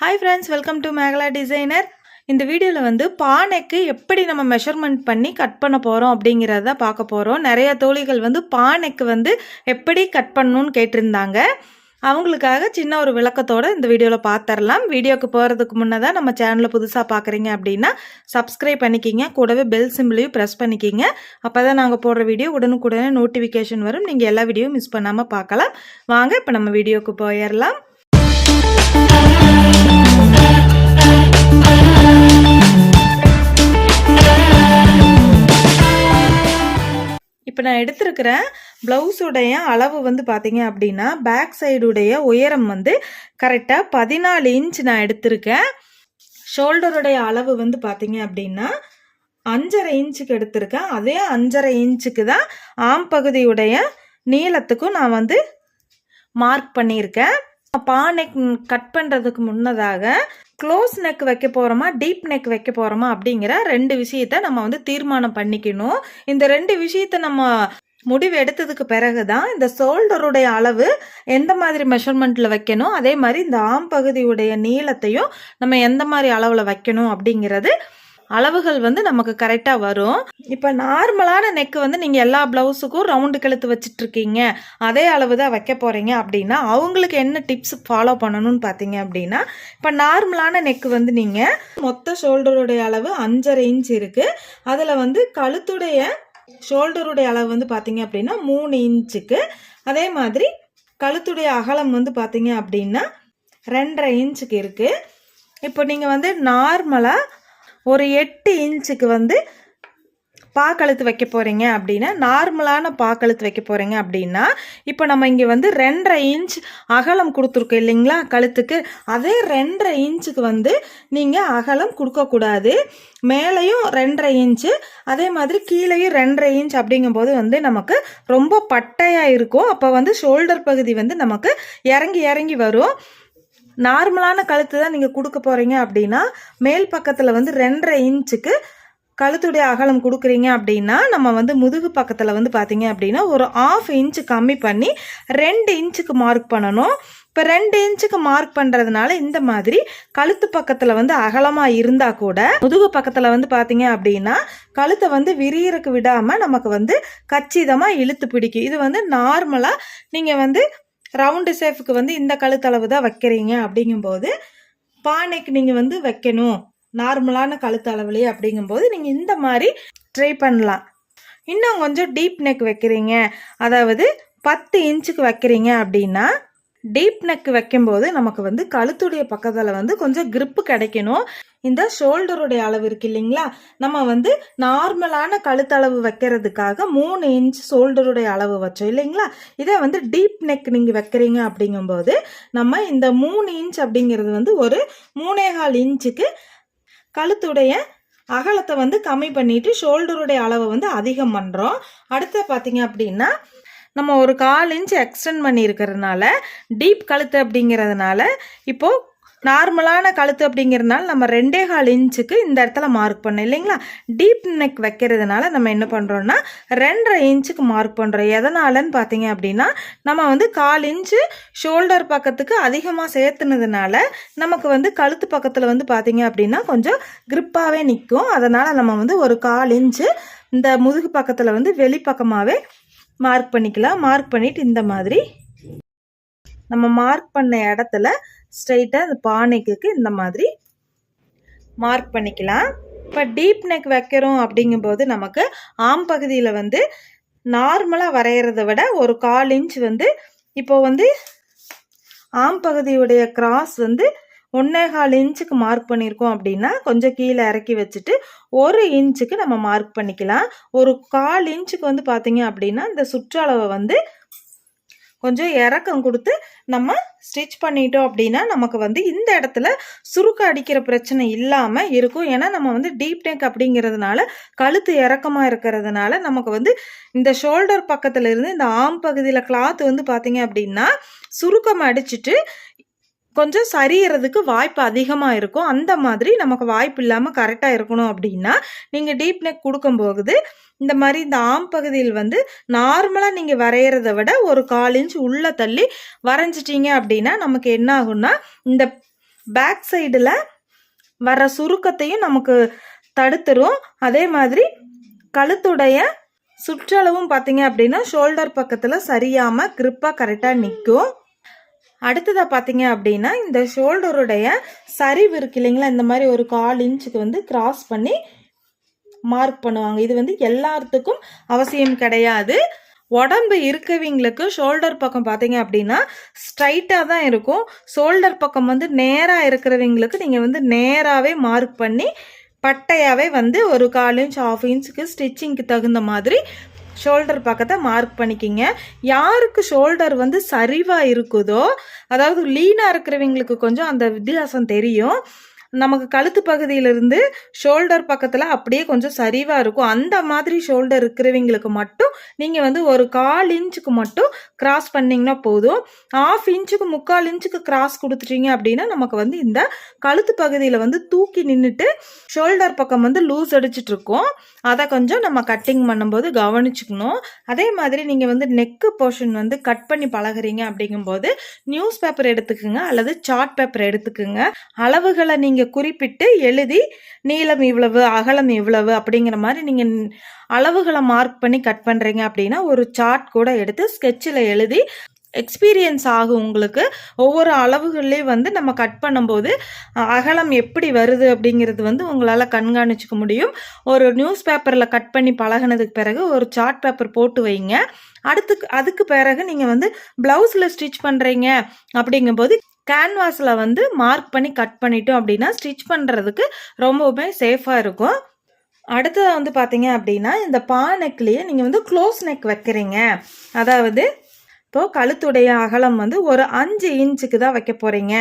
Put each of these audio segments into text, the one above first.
Hi friends welcome to Megala designer இந்த வீடியோவில் வந்து பானைக்கு எப்படி நம்ம மெஷர்மெண்ட் பண்ணி கட் பண்ண போகிறோம் அப்படிங்கிறத பார்க்க போகிறோம் நிறைய தோழிகள் வந்து பானைக்கு வந்து எப்படி கட் பண்ணணும்னு கேட்டிருந்தாங்க. அவங்களுக்காக சின்ன ஒரு விளக்கத்தோடு இந்த வீடியோவில் பார்த்துடலாம் வீடியோக்கு போகிறதுக்கு முன்னதாக நம்ம சேனலை புதுசாக பார்க்குறீங்க அப்படின்னா சப்ஸ்கிரைப் பண்ணிக்கிங்க. கூடவே பெல் சிம்பிளையும் ப்ரெஸ் பண்ணிக்கிங்க. அப்போ தான் நாங்கள் போடுற வீடியோ உடனுக்குடனே நோட்டிஃபிகேஷன் வரும். நீங்கள் எல்லா வீடியோவும் மிஸ் பண்ணாமல் பார்க்கலாம். வாங்க இப்போ நம்ம வீடியோவுக்கு போயிடலாம் இப்போ நான் எடுத்திருக்கிற ப்ளவுஸுடைய அளவு வந்து பார்த்தீங்க அப்படின்னா பேக் சைடுடைய உயரம் வந்து கரெக்டாக பதினாலு இன்ச் நான் எடுத்திருக்கேன். ஷோல்டருடைய அளவு வந்து பார்த்தீங்க அப்படின்னா அஞ்சரை இன்ச்சுக்கு எடுத்திருக்கேன். அதே அஞ்சரை இன்ச்சுக்கு தான் ஆம் பகுதியுடைய நீளத்துக்கும் நான் வந்து மார்க் பண்ணியிருக்கேன். பா நெக் கட் பண்ணுறதுக்கு முன்னதாக க்ளோஸ் நெக் வைக்க போகிறோமா டீப் நெக் வைக்க போகிறோமா அப்படிங்கிற ரெண்டு விஷயத்த நம்ம வந்து தீர்மானம் பண்ணிக்கணும். இந்த ரெண்டு விஷயத்த நம்ம முடிவு எடுத்ததுக்கு பிறகு தான் இந்த ஷோல்டருடைய அளவு எந்த மாதிரி மெஷர்மெண்ட்டில் வைக்கணும் அதே மாதிரி இந்த ஆம் பகுதியுடைய நீளத்தையும் நம்ம எந்த மாதிரி அளவில் வைக்கணும் அப்படிங்கிறது அளவுகள் வந்து நமக்கு கரெக்டாக வரும். இப்போ நார்மலான நெக்கு வந்து நீங்கள் எல்லா ப்ளவுஸுக்கும் ரவுண்டு கழுத்து வச்சிட்ருக்கீங்க. இருக்கீங்க அதே அளவு தான் வைக்க போகிறீங்க அப்படின்னா அவங்களுக்கு என்ன டிப்ஸ் ஃபாலோ பண்ணணும்னு பார்த்தீங்க அப்படின்னா இப்போ நார்மலான நெக்கு வந்து நீங்கள் மொத்த ஷோல்டருடைய அளவு அஞ்சரை இன்ச் இருக்குது அதில் வந்து கழுத்துடைய ஷோல்டருடைய அளவு வந்து பார்த்தீங்க அப்படின்னா மூணு இன்ச்சுக்கு அதே மாதிரி கழுத்துடைய அகலம் வந்து பார்த்தீங்க அப்படின்னா ரெண்டரை இன்ச்சுக்கு இருக்குது இப்போ நீங்கள் வந்து நார்மலாக ஒரு எட்டு இன்ச்சுக்கு வந்து பாக்கழுத்து வைக்க போகிறீங்க அப்படின்னா நார்மலான பாக்கழுத்து வைக்க போகிறீங்க அப்படின்னா இப்போ நம்ம இங்கே வந்து ரெண்டரை இன்ச் அகலம் கொடுத்துருக்கோம் இல்லைங்களா கழுத்துக்கு. அதே ரெண்டரை இன்ச்சுக்கு வந்து நீங்கள் அகலம் கொடுக்கக்கூடாது மேலேயும் ரெண்டரை இன்ச்சு அதே மாதிரி கீழேயும் ரெண்டரை இன்ச் அப்படிங்கும்போது வந்து நமக்கு ரொம்ப பட்டையாக இருக்கும். அப்போ வந்து ஷோல்டர் பகுதி வந்து நமக்கு இறங்கி இறங்கி வரும். நார்மலான கழுத்து தான் நீங்கள் கொடுக்க போகிறீங்க அப்படின்னா மேல் பக்கத்தில் வந்து ரெண்டரை இன்ச்சுக்கு கழுத்துடைய அகலம் கொடுக்குறீங்க அப்படின்னா நம்ம வந்து முதுகு பக்கத்தில் வந்து பார்த்தீங்க அப்படின்னா ஒரு ஆஃப் இன்ச்சு கம்மி பண்ணி ரெண்டு இன்ச்சுக்கு மார்க் பண்ணணும். இப்போ ரெண்டு இன்ச்சுக்கு மார்க் பண்ணுறதுனால இந்த மாதிரி கழுத்து பக்கத்தில் வந்து அகலமாக இருந்தால் கூட முதுகு பக்கத்தில் வந்து பார்த்தீங்க அப்படின்னா கழுத்தை வந்து விரியறக்கு விடாமல் நமக்கு வந்து கச்சிதமாக இழுத்து பிடிக்கும். இது வந்து நார்மலாக நீங்கள் வந்து ரவுண்டு ஷேஃபுக்கு வந்து இந்த கழுத்தளவு தான் வைக்கிறீங்க அப்படிங்கும்போது பானைக்கு நீங்கள் வந்து வைக்கணும். நார்மலான கழுத்தளவுலேயே அப்படிங்கும்போது நீங்கள் இந்த மாதிரி ட்ரை பண்ணலாம். இன்னும் கொஞ்சம் டீப் நெக் வைக்கிறீங்க. அதாவது பத்து இன்ச்சுக்கு வைக்கிறீங்க அப்படின்னா டீப் நெக் வைக்கும்போது நமக்கு வந்து கழுத்துடைய பக்கத்தில் வந்து கொஞ்சம் க்ரிப்பு கிடைக்கணும். இந்த ஷோல்டருடைய அளவு இருக்கு இல்லைங்களா? நம்ம வந்து நார்மலான கழுத்தளவு வைக்கிறதுக்காக மூணு இன்ச் ஷோல்டருடைய அளவு வச்சோம் இல்லைங்களா? இதை வந்து டீப் நெக் நீங்கள் வைக்கிறீங்க அப்படிங்கும்போது நம்ம இந்த மூணு இன்ச் அப்படிங்கிறது வந்து ஒரு மூணேகால் இன்ச்சுக்கு கழுத்துடைய அகலத்தை வந்து கம்மி பண்ணிட்டு ஷோல்டருடைய அளவை வந்து அதிகம் பண்ணுறோம் அடுத்து பார்த்தீங்க அப்படின்னா நம்ம ஒரு கால் இன்ச் எக்ஸ்டெண்ட் பண்ணியிருக்கிறதுனால டீப் கழுத்து அப்படிங்கிறதுனால இப்போது நார்மலான கழுத்து அப்படிங்கிறதுனால நம்ம ரெண்டே கால் இன்ச்சுக்கு இந்த இடத்துல மார்க் பண்ணோம் இல்லைங்களா? டீப் நெக் வைக்கிறதுனால நம்ம என்ன பண்ணுறோம்னா ரெண்டரை இன்ச்சுக்கு மார்க் பண்ணுறோம் எதனாலன்னு பார்த்தீங்க அப்படின்னா நம்ம வந்து கால் இன்ச்சு ஷோல்டர் பக்கத்துக்கு அதிகமாக சேர்த்துனதுனால நமக்கு வந்து கழுத்து பக்கத்தில் வந்து பார்த்தீங்க அப்படின்னா கொஞ்சம் கிரிப்பாகவே நிற்கும் அதனால் நம்ம வந்து ஒரு கால் இன்ச்சு இந்த முதுகு பக்கத்தில் வந்து வெளிப்பக்கமாகவே மார்க் பண்ணிக்கலாம். மார்க் பண்ணிவிட்டு இந்த மாதிரி நம்ம மார்க் பண்ண இடத்துல ஸ்ட்ரைட்டாக இந்த பானைக்கு இந்த மாதிரி மார்க் பண்ணிக்கலாம். இப்போ டீப் நெக் வைக்கிறோம் அப்படிங்கும்போது நமக்கு ஆம் பகுதியில் வந்து நார்மலாக வரைகிறத விட ஒரு கால் இன்ச் வந்து இப்போ வந்து ஆம் பகுதியுடைய கிராஸ் வந்து ஒன்றே கால் இன்ச்சுக்கு மார்க் பண்ணியிருக்கோம் அப்படின்னா கொஞ்சம் கீழே இறக்கி வச்சுட்டு ஒரு இன்ச்சுக்கு நம்ம மார்க் பண்ணிக்கலாம். ஒரு கால் இன்ச்சுக்கு வந்து பார்த்தீங்க அப்படின்னா இந்த சுற்றளவை வந்து கொஞ்சம் இறக்கம் கொடுத்து நம்ம ஸ்டிச் பண்ணிட்டோம் அப்படின்னா நமக்கு வந்து இந்த இடத்துல சுருக்க அடிக்கிற பிரச்சனை இல்லாமல் இருக்கும். ஏன்னா நம்ம வந்து டீப் நெக் அப்படிங்கிறதுனால கழுத்து இறக்கமாக இருக்கிறதுனால நமக்கு வந்து இந்த ஷோல்டர் பக்கத்தில் இருந்து இந்த ஆம் பகுதியில் கிளாத் வந்து பார்த்தீங்க அப்படின்னா சுருக்கம் அடிச்சிட்டு கொஞ்சம் சரியறதுக்கு வாய்ப்பு அதிகமாக இருக்கும். அந்த மாதிரி நமக்கு வாய்ப்பு இல்லாமல் கரெக்டாக இருக்கணும் அப்படின்னா நீங்கள் டீப் நெக் கொடுக்கும்போது இந்த மாதிரி இந்த ஆம் பகுதியில் வந்து நார்மலாக நீங்கள் வரைகிறத விட ஒரு கால் இன்ச் உள்ளே தள்ளி வரைஞ்சிட்டீங்க அப்படின்னா நமக்கு என்ன ஆகும்னா இந்த பேக் சைடில் வர சுருக்கத்தையும் நமக்கு தடுத்துரும். அதே மாதிரி கழுத்துடைய சுற்றளவும் பார்த்தீங்க அப்படின்னா ஷோல்டர் பக்கத்தில் சரியாமல் கிரிப்பாக கரெக்டாக நிற்கும். அடுத்ததாக பார்த்தீங்க அப்படின்னா இந்த ஷோல்டருடைய சரிவு இருக்கு இல்லைங்களா? இந்த மாதிரி ஒரு கால் இன்ச்சுக்கு வந்து கிராஸ் பண்ணி மார்க் பண்ணுவாங்க. இது வந்து எல்லாத்துக்கும் அவசியம் கிடையாது. உடம்பு இருக்கவங்களுக்கு ஷோல்டர் பக்கம் பார்த்தீங்க அப்படின்னா ஸ்ட்ரைட்டாக தான் இருக்கும். ஷோல்டர் பக்கம் வந்து நேராக இருக்கிறவங்களுக்கு நீங்கள் வந்து நேராகவே மார்க் பண்ணி பட்டையாகவே வந்து ஒரு கால் இன்ச் ஆஃப் இன்ச்சுக்கு ஸ்டிச்சிங்க்கு தகுந்த மாதிரி ஷோல்டர் பக்கத்தை மார்க் பண்ணிக்கிங்க. யாருக்கு ஷோல்டர் வந்து சரிவாக இருக்குதோ அதாவது லீனாக இருக்கிறவங்களுக்கு கொஞ்சம் அந்த வித்தியாசம் தெரியும். நமக்கு கழுத்து பகுதியிலிருந்து ஷோல்டர் பக்கத்தில் அப்படியே கொஞ்சம் சரிவாக இருக்கும். அந்த மாதிரி ஷோல்டர் இருக்கிறவங்களுக்கு மட்டும் நீங்கள் வந்து ஒரு கால் இன்ச்சுக்கு மட்டும் கிராஸ் பண்ணிங்கன்னா போதும். ஆஃப் இன்ச்சுக்கு முக்கால் இன்ச்சுக்கு கிராஸ் கொடுத்துட்டீங்க அப்படின்னா நமக்கு வந்து இந்த கழுத்து பகுதியில் வந்து தூக்கி நின்றுட்டு ஷோல்டர் பக்கம் வந்து லூஸ் அடிச்சிட்ருக்கோம் அதை கொஞ்சம் நம்ம கட்டிங் பண்ணும்போது கவனிச்சுக்கணும். அதே மாதிரி நீங்கள் வந்து நெக்கு போர்ஷன் வந்து கட் பண்ணி பழகுறீங்க அப்படிங்கும்போது நியூஸ் பேப்பர் எடுத்துக்கோங்க அல்லது சார்ட் பேப்பர் எடுத்துக்கோங்க. அளவுகளை நீங்கள் குறிப்பிட்டு எழுதி நீளம் இவ்வளவு அகலம் இவ்வளவு அப்படிங்கிற மாதிரி நீங்கள் அளவுகளை மார்க் பண்ணி கட் பண்ணுறீங்க அப்படின்னா ஒரு சார்ட் கூட எடுத்து ஸ்கெட்சில் எழுதி எக்ஸ்பீரியன்ஸ் ஆகும் உங்களுக்கு. ஒவ்வொரு அளவுகள்லேயும் வந்து நம்ம கட் பண்ணும்போது அகலம் எப்படி வருது அப்படிங்கிறது வந்து உங்களால் கண்காணிச்சுக்க முடியும். ஒரு நியூஸ் பேப்பரில் கட் பண்ணி பழகுனதுக்கு பிறகு ஒரு சார்ட் பேப்பர் போட்டு வைங்க. அடுத்து அதுக்கு பிறகு நீங்கள் வந்து ப்ளவுஸில் ஸ்டிச் பண்ணுறீங்க அப்படிங்கும்போது கேன்வாஸில் வந்து மார்க் பண்ணி கட் பண்ணிட்டோம் அப்படின்னா ஸ்டிச் பண்ணுறதுக்கு ரொம்பவுமே சேஃபாக இருக்கும். அடுத்தது வந்து பார்த்தீங்க அப்படின்னா இந்த பா நெக்லேயே நீங்கள் வந்து க்ளோஸ் நெக் வைக்கிறீங்க. அதாவது இப்போ கழுத்துடைய அகலம் வந்து ஒரு அஞ்சு இன்ச்சுக்கு தான் வைக்க போறீங்க.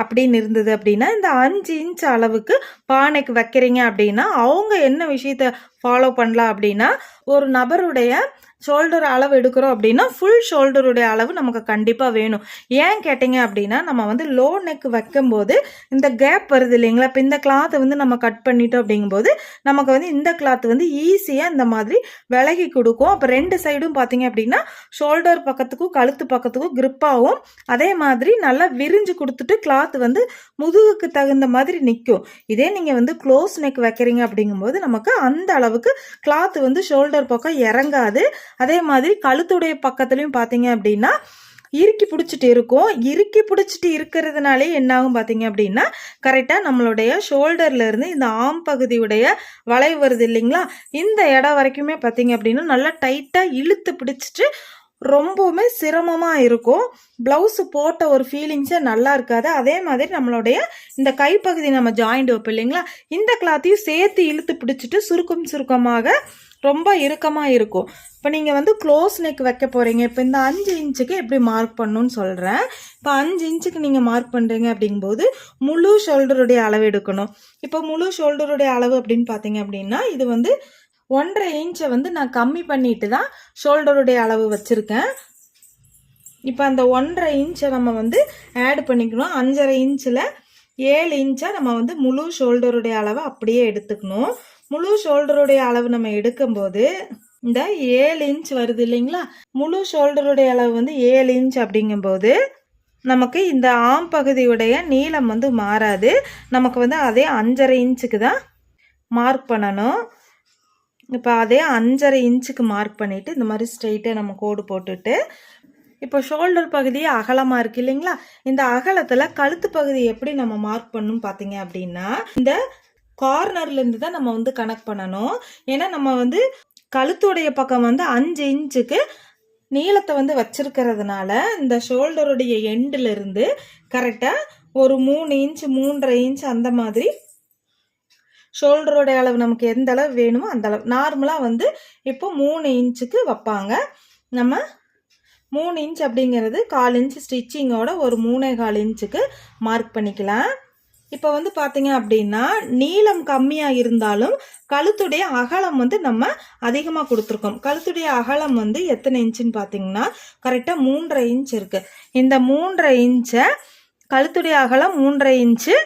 அப்படின்னு இருந்தது அப்படின்னா இந்த அஞ்சு இன்ச் அளவுக்கு பானைக்கு வைக்கிறீங்க அப்படின்னா அவங்க என்ன விஷயத்த ஃபாலோ பண்ணலாம் அப்படின்னா ஒரு நபருடைய ஷோல்டர் அளவு எடுக்கிறோம் அப்படின்னா ஃபுல் ஷோல்டருடைய அளவு நமக்கு கண்டிப்பாக வேணும். ஏன் கேட்டிங்க அப்படின்னா நம்ம வந்து லோ நெக் வைக்கும்போது இந்த கேப் வருது இல்லைங்களா? இப்போ இந்த கிளாத்தை வந்து நம்ம கட் பண்ணிட்டோம் அப்படிங்கும்போது நமக்கு வந்து இந்த கிளாத் வந்து ஈஸியாக இந்த மாதிரி விலகி கொடுக்கும். அப்போ ரெண்டு சைடும் பார்த்தீங்க அப்படின்னா ஷோல்டர் பக்கத்துக்கும் கழுத்து பக்கத்துக்கும் கிரிப்பாகவும் அதே மாதிரி நல்லா விரிஞ்சு கொடுத்துட்டு கிளாத் வந்து முதுகுக்கு தகுந்த மாதிரி நிற்கும் இதே நீங்கள் வந்து க்ளோஸ் நெக் வைக்கிறீங்க அப்படிங்கும்போது நமக்கு அந்த அளவுக்கு கிளாத் வந்து ஷோல்டர் பக்கம் இறங்காது. அதே மாதிரி கழுத்துடைய பக்கத்துலையும் பார்த்தீங்க அப்படின்னா இறுக்கி பிடிச்சிட்டு இருக்கும். இறுக்கி பிடிச்சிட்டு இருக்கிறதுனாலே என்ன ஆகும் பார்த்தீங்க அப்படின்னா கரெக்டாக நம்மளுடைய ஷோல்டர்ல இருந்து இந்த ஆம் பகுதியுடைய வளைவு வருது இல்லைங்களா? இந்த இடம் வரைக்குமே பார்த்தீங்க அப்படின்னா நல்லா டைட்டாக இழுத்து பிடிச்சிட்டு ரொம்பவுமே சிரமமாக இருக்கும். ப்ளவுஸு போட்ட ஒரு ஃபீலிங்ஸே நல்லா இருக்காது. அதே மாதிரி நம்மளுடைய இந்த கைப்பகுதி நம்ம ஜாயிண்ட் வைப்போம் இல்லைங்களா? இந்த கிளாத்தையும் சேர்த்து இழுத்து பிடிச்சிட்டு சுருக்கம் சுருக்கமாக ரொம்ப இறுக்கமாக இருக்கும். இப்போ நீங்கள் வந்து க்ளோஸ் நெக் வைக்க போகிறீங்க இப்போ இந்த அஞ்சு இன்ச்சுக்கு எப்படி மார்க் பண்ணணும்னு சொல்கிறேன் இப்போ அஞ்சு இன்ச்சுக்கு நீங்கள் மார்க் பண்ணுறீங்க அப்படிங்கும்போது முழு ஷோல்டருடைய அளவு எடுக்கணும். இப்போ முழு ஷோல்டருடைய அளவு அப்படின்னு பார்த்தீங்க அப்படின்னா இது வந்து ஒன்றரை இன்ச்சை வந்து நான் கம்மி பண்ணிட்டு தான் ஷோல்டருடைய அளவு வச்சுருக்கேன். இப்போ அந்த ஒன்றரை இன்ச்சை நம்ம வந்து ஆட் பண்ணிக்கணும். அஞ்சரை இன்ச்சில் ஏழு இன்ச்சை நம்ம வந்து முழு ஷோல்டருடைய அளவை அப்படியே எடுத்துக்கணும். முழு ஷோல்டருடைய அளவு நம்ம எடுக்கும்போது இந்த ஏழு இன்ச் வருது இல்லைங்களா? முழு ஷோல்டருடைய அளவு வந்து ஏழு இன்ச் அப்படிங்கும்போது நமக்கு இந்த ஆம் பகுதியுடைய நீளம் வந்து மாறாது. நமக்கு வந்து அதே அஞ்சரை இன்ச்சுக்கு தான் மார்க் பண்ணணும். இப்போ அதே அஞ்சரை இன்ச்சுக்கு மார்க் பண்ணிவிட்டு இந்த மாதிரி ஸ்ட்ரைட்டாக நம்ம கோடு போட்டுட்டு இப்போ ஷோல்டர் பகுதி அகலமாக இருக்கு இல்லைங்களா? இந்த அகலத்தில் கழுத்து பகுதி எப்படி நம்ம மார்க் பண்ணணும் பார்த்தீங்க அப்படின்னா இந்த கார்னர்லேருந்து தான் நம்ம வந்து கனெக்ட் பண்ணணும். ஏன்னா நம்ம வந்து கழுத்துடைய பக்கம் வந்து அஞ்சு இன்ச்சுக்கு நீளத்தை வந்து வச்சிருக்கிறதுனால இந்த ஷோல்டருடைய எண்டிலிருந்து கரெக்டாக ஒரு மூணு இன்ச் மூன்றரை இன்ச் அந்த மாதிரி ஷோல்டருடைய அளவு நமக்கு எந்த அளவு வேணுமோ அந்த அளவு. நார்மலாக வந்து இப்போ மூணு இன்ச்சுக்கு வைப்பாங்க. நம்ம மூணு இன்ச் அப்படிங்கிறது கால் இன்ச் ஸ்டிச்சிங்கோட ஒரு மூணே கால் இன்ச்சுக்கு மார்க் பண்ணிக்கலாம். இப்போ வந்து பார்த்தீங்க அப்படின்னா நீளம் கம்மியாக இருந்தாலும் கழுத்துடைய அகலம் வந்து நம்ம அதிகமாக கொடுத்துருக்கோம். கழுத்துடைய அகலம் வந்து எத்தனை இன்ச்சுன்னு பார்த்தீங்கன்னா கரெக்டாக மூன்றரை இன்ச் இருக்குது இந்த மூன்றரை இன்ச்சை கழுத்துடைய அகலம் மூன்றரை இன்ச்சு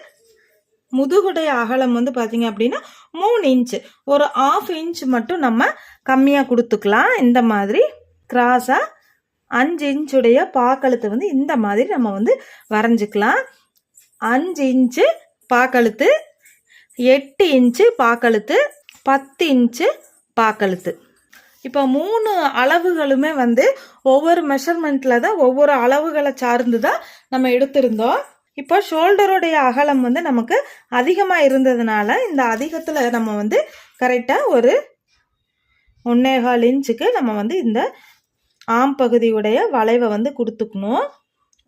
முதுகுடைய அகலம் வந்து பார்த்தீங்க அப்படின்னா மூணு இன்ச்சு. ஒரு ஆஃப் இன்ச் மட்டும் நம்ம கம்மியாக கொடுத்துக்கலாம். இந்த மாதிரி கிராஸாக அஞ்சு இன்ச்சுடைய பாக்கழுத்து வந்து இந்த மாதிரி நம்ம வந்து வரைஞ்சிக்கலாம். அஞ்சு இன்ச்சு பாக்கழுத்து எட்டு இன்ச்சு பாக்கழுத்து பத்து இன்ச்சு பாக்கழுத்து. இப்போ மூணு அளவுகளுமே வந்து ஒவ்வொரு மெஷர்மெண்ட்டில் தான் ஒவ்வொரு அளவுகளை சார்ந்து தான் நம்ம எடுத்திருந்தோம். இப்போ ஷோல்டருடைய அகலம் வந்து நமக்கு அதிகமாக இருந்ததுனால இந்த அதிகத்தில் நம்ம வந்து கரெக்டாக ஒரு ஒன்னேகால் இன்ச்சுக்கு நம்ம வந்து இந்த ஆம் பகுதியுடைய வளைவை வந்து கொடுத்துக்கணும்.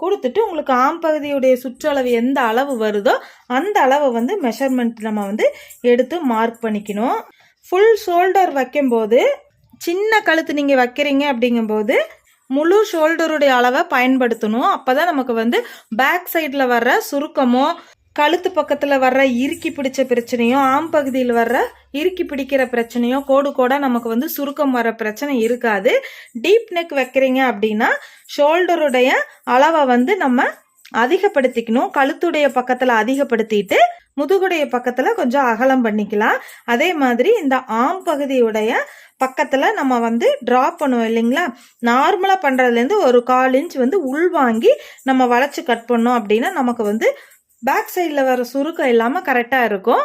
கொடுத்துட்டு உங்களுக்கு ஆம் பகுதியுடைய சுற்றளவு எந்த அளவு வருதோ அந்த அளவை வந்து மெஷர்மெண்ட் நம்ம வந்து எடுத்து மார்க் பண்ணிக்கணும். ஃபுல் ஷோல்டர் வைக்கும்போது சின்ன கழுத்து நீங்கள் வைக்கிறீங்க அப்படிங்கும்போது முழு ஷோல்டருடைய அளவை பயன்படுத்தணும். அப்போ தான் நமக்கு வந்து பேக் சைடில் வர்ற சுருக்கமோ கழுத்து பக்கத்தில் வர்ற இறுக்கி பிடிச்ச பிரச்சனையோ ஆம் பகுதியில் வர்ற இறுக்கி பிடிக்கிற பிரச்சனையோ கோடு கோடாக நமக்கு வந்து சுருக்கம் வர பிரச்சனை இருக்காது. டீப் நெக் வைக்கிறீங்க அப்படின்னா ஷோல்டருடைய அளவை வந்து நம்ம அதிகப்படுத்திக்கணும். கழுத்துடைய பக்கத்தில் அதிகப்படுத்திட்டு முதுகுடைய பக்கத்தில் கொஞ்சம் அகலம் பண்ணிக்கலாம். அதே மாதிரி இந்த ஆம் பகுதியுடைய பக்கத்தில் நம்ம வந்து ட்ரா பண்ணுவோம் இல்லைங்களா? நார்மலாக பண்ணுறதுலேருந்து ஒரு கால் இன்ச் வந்து உள்வாங்கி நம்ம வளைச்சி கட் பண்ணோம் அப்படின்னா நமக்கு வந்து பேக் சைடில் வர சுருக்கம் இல்லாமல் கரெக்டாக இருக்கும்.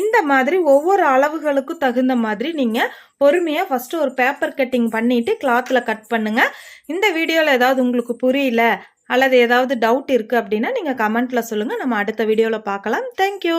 இந்த மாதிரி ஒவ்வொரு அளவுகளுக்கும் தகுந்த மாதிரி நீங்கள் பொறுமையாக ஃபஸ்ட்டு ஒரு பேப்பர் கட்டிங் பண்ணிவிட்டு கிளாத்தில் கட் பண்ணுங்கள் இந்த வீடியோவில் ஏதாவது உங்களுக்கு புரியல அல்லது ஏதாவது டவுட் இருக்குது அப்படின்னா நீங்கள் கமெண்ட்டில் சொல்லுங்கள் நம்ம அடுத்த வீடியோவில் பார்க்கலாம். தேங்க்யூ